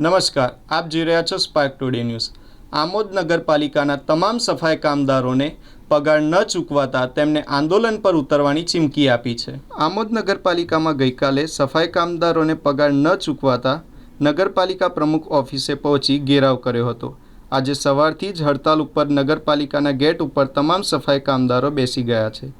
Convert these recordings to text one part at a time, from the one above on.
નમસ્કાર, આપ જોઈ રહ્યા છો સ્પાર્ક ટુડે ન્યૂઝ આમોદ નગરપાલિકાના તમામ સફાઈ કામદારોને પગાર ન ચૂકવાતા તેમને આંદોલન પર ઉતરવાની ચીમકી આપી છે. આમોદ નગરપાલિકામાં ગઈકાલે સફાઈ કામદારોને પગાર ન ચૂકવાતા નગરપાલિકા પ્રમુખ ઓફિસે પહોંચી ઘેરાવ કર્યો હતો. આજે સવારથી જ હડતાલ ઉપર નગરપાલિકાના ગેટ ઉપર તમામ સફાઈ કામદારો બેસી ગયા છે.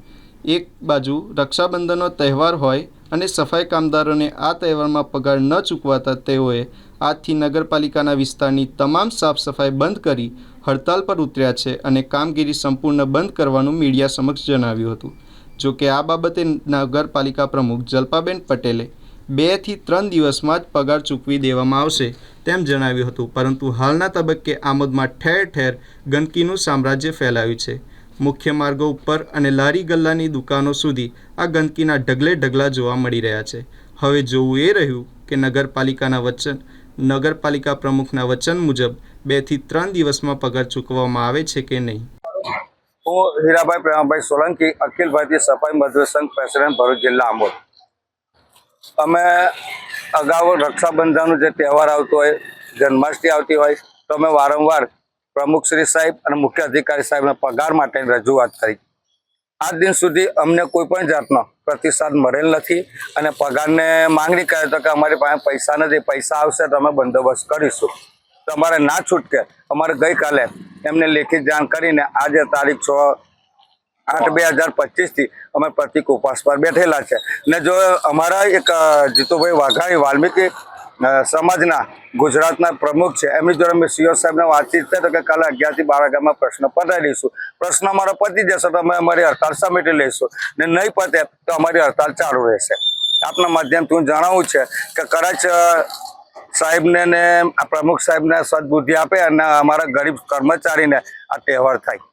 એક બાજુ રક્ષાબંધનનો તહેવાર હોય અને સફાઈ કામદારોને આ તહેવારમાં પગાર ન ચૂકવાતા તેઓએ આજથી નગરપાલિકાના વિસ્તારની તમામ સાફ સફાઈ બંધ કરી હડતાલ પર ઉતર્યા છે અને કામગીરી સંપૂર્ણ બંધ કરવાનું મીડિયા સમક્ષ જણાવ્યું હતું. જો કે આ બાબતે નગરપાલિકા પ્રમુખ જલ્પાબેન પટેલે બેથી ત્રણ દિવસમાં જ પગાર ચૂકવી દેવામાં આવશે તેમ જણાવ્યું હતું, પરંતુ હાલના તબક્કે આમોદમાં ઠેર ઠેર ગંદકીનું સામ્રાજ્ય ફેલાયું છે. મુખ્ય માર્ગો ઉપર અને લારી ગલ્લાની દુકાનો સુધી આ ગંદકીના ઢગલે ઢગલા જોવા મળી રહ્યા છે. હવે જોવું એ રહ્યું કે નગરપાલિકાના વચન, નગરપાલિકા પ્રમુખના વચન મુજબ બેથી ત્રણ દિવસમાં પગાર ચૂકવવામાં આવે છે કે નહીં? હું હીરાભાઈ પ્રેમાભાઈ સોલંકી, અખિલ ભારતીય સફાઈ મજદૂર સંઘ પ્રેસિડેન્ટ, ભરૂચ જિલ્લા આંબોદ અમે અગાઉ રક્ષાબંધનનો જે તહેવાર આવતો હોય, જન્માષ્ટમી આવતી હોય, તો અમે વારંવાર પ્રમુખ શ્રી સાહેબ અને મુખ્ય અધિકારી સાહેબના પગાર માટેની રજૂઆત કરી. આજ દિન સુધી અમને કોઈ પણ જાતનો પ્રતિસાદ મળેલ નથી અને પગારને માંગણી કરે તો કે અમારી પાસે પૈસા નથી, પૈસા આવશે તો અમે બંદોબસ્ત કરીશું. તમારે ના છૂટકે અમારે ગઈકાલે એમને લેખિત જાણ કરીને આજે તારીખ છ આઠ બે હજાર પચીસથી અમે પ્રતિક ઉપવાસ પર બેઠેલા છે. ને જો અમારા એક જીતુભાઈ વાઘાણી વાલ્મીકી સમાજના ગુજરાતના પ્રમુખ છે. એમની જોડે અમે સીઓ સાહેબને વાતચીત થઈ તો કે કાલે અગિયારથી બાર વાગ્યામાં પ્રશ્ન પતાવી દઈશું. પ્રશ્ન અમારો પતી જશે તો અમે અમારી હડતાલ સમેટી લઈશું. ને નહીં પતે તો અમારી હડતાલ ચાલુ રહેશે. આપના માધ્યમથી હું જણાવું છે કે કદાચ સાહેબને ને પ્રમુખ સાહેબને સદબુદ્ધિ આપે અને અમારા ગરીબ કર્મચારીને આ તહેવાર થાય.